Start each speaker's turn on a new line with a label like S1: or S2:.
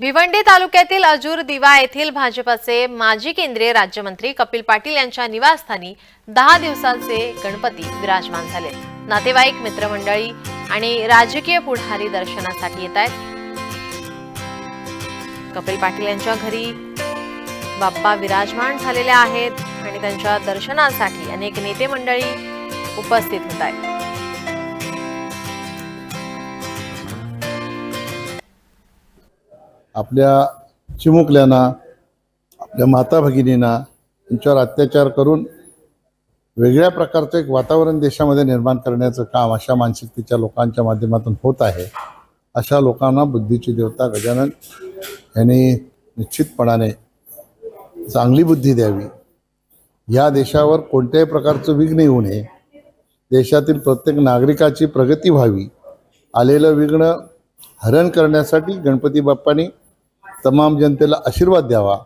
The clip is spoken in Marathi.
S1: भिवंडी तालुक्यातील अजूर दिवा येथील भाजपाचे माजी केंद्रीय राज्यमंत्री कपिल पाटील यांच्या निवासस्थानी दहा दिवसांचे गणपती विराजमान झाले. नातेवाईक मित्रमंडळी आणि राजकीय पुढारी दर्शनासाठी येत आहेत. कपिल पाटील यांच्या घरी बाप्पा विराजमान झालेले आहेत आणि त्यांच्या दर्शनासाठी अनेक नेते मंडळी उपस्थित होत आहेत.
S2: आपल्या चिमुकल्यांना आपल्या माता भगिनींना यांच्यावर अत्याचार करून वेगळ्या प्रकारचं एक वातावरण देशामध्ये निर्माण करण्याचं काम अशा मानसिकतेच्या लोकांच्या माध्यमातून होत आहे. अशा लोकांना बुद्धीची देवता गजानन यांनी निश्चितपणाने चांगली बुद्धी द्यावी. या देशावर कोणत्याही प्रकारचं विघ्न येऊ नये. देशातील प्रत्येक नागरिकाची प्रगती व्हावी. आलेलं विघ्न हरण करण्यासाठी गणपती बाप्पांनी तमाम जनतेला आशीर्वाद द्यावा.